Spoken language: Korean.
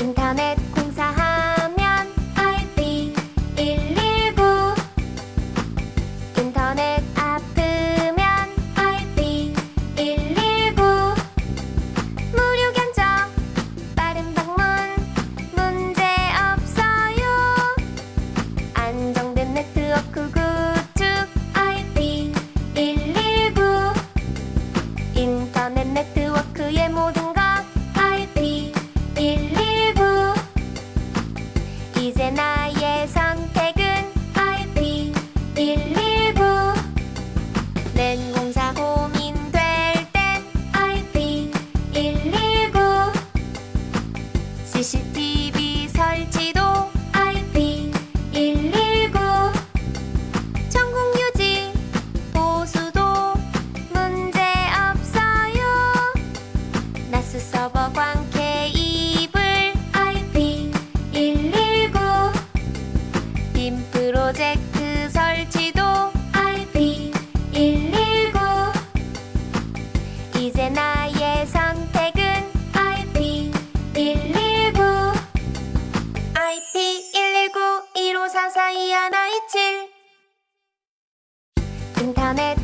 인터넷. 프로젝트 그 설치도 IP119 이제 나의 선택은 IP119 IP119 1544 2127 인터넷